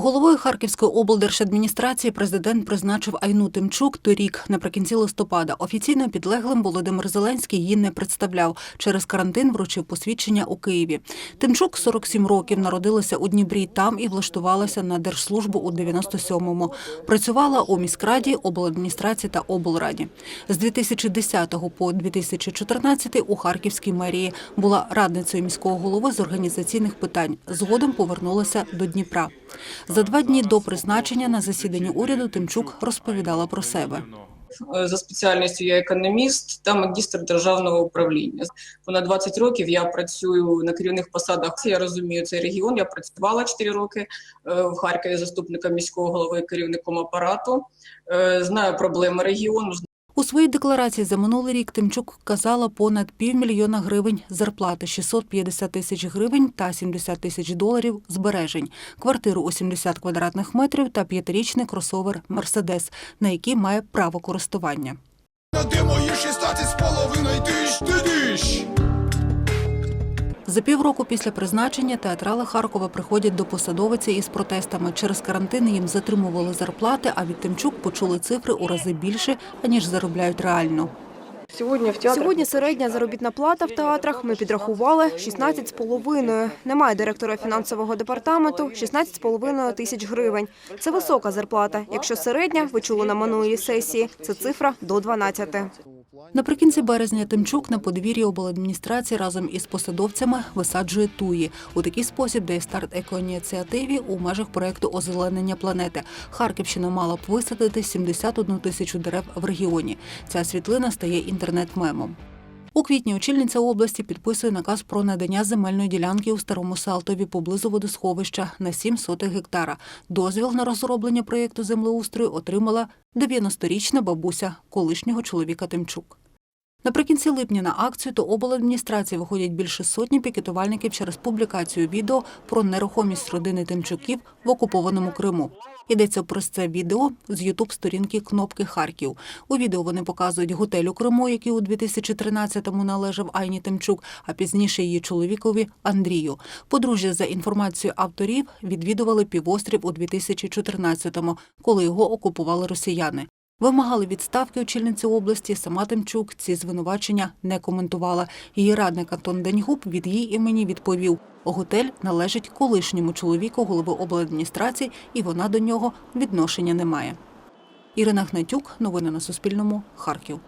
Головою Харківської облдержадміністрації президент призначив Айну Тимчук торік. Наприкінці листопада офіційно підлеглим Володимир Зеленський її не представляв. Через карантин вручив посвідчення у Києві. Тимчук 47 років народилася у Дніпрі. Там і влаштувалася на держслужбу у 97-му. Працювала у міськраді, обладміністрації та облраді. З 2010 по 2014 у Харківській мерії була радницею міського голови з організаційних питань. Згодом повернулася до Дніпра. За два дні до призначення на засіданні уряду Тимчук розповідала про себе. Е, За спеціальністю я економіст та магістр державного управління. Понад 20 років я працюю на керівних посадах. Я розумію цей регіон. Я працювала 4 роки е, в Харкові заступником міського голови, керівником апарату. Е, Знаю проблеми регіону. У своїй декларації за минулий рік Тимчук казала понад півмільйона гривень зарплати, 650 тисяч гривень та 70 тисяч доларів збережень, квартиру у 70 квадратних метрів та п'ятирічний кросовер «Мерседес», на який має право користування. На мої 16 За півроку після призначення театрали Харкова приходять до посадовиці із протестами. Через карантин їм затримували зарплати, а від Тимчук почули цифри у рази більше, аніж заробляють реально. Сьогодні в Сьогодні середня заробітна плата в театрах ми підрахували 16,5. Немає директора фінансового департаменту 16,5 тисяч гривень. Це висока зарплата. Якщо середня, ви чули на минулій сесії, це цифра до 12. Наприкінці березня Тимчук на подвір'ї обладміністрації разом із посадовцями висаджує туї. У такий спосіб дає старт екоініціативі у межах проекту озеленення планети. Харківщина мала б висадити 71 тисячу дерев в регіоні. Ця світлина стає інтернет-мемом. Квітні очільниця області підписує наказ про надання земельної ділянки у Старому Салтові поблизу водосховища на 7 сотих гектара. Дозвіл на розроблення проєкту землеустрою отримала 90-річна бабуся колишнього чоловіка Тимчук. Наприкінці липня на акцію до обладміністрації виходять більше сотні пікетувальників через публікацію відео про нерухомість родини Тимчуків в окупованому Криму. Йдеться про це відео з ютуб-сторінки Кнопки Харків. У відео вони показують готель у Криму, який у 2013-му належав Айні Тимчук, а пізніше її чоловікові Андрію. Подружжя, за інформацією авторів, відвідували півострів у 2014-му, коли його окупували росіяни. Вимагали відставки очільниці області. Сама Тимчук ці звинувачення не коментувала. Її радник Антон Деньгуб від її імені відповів: готель належить колишньому чоловіку голови обладміністрації, і вона до нього відношення не має. Ірина Гнатюк, новини на Суспільному, Харків.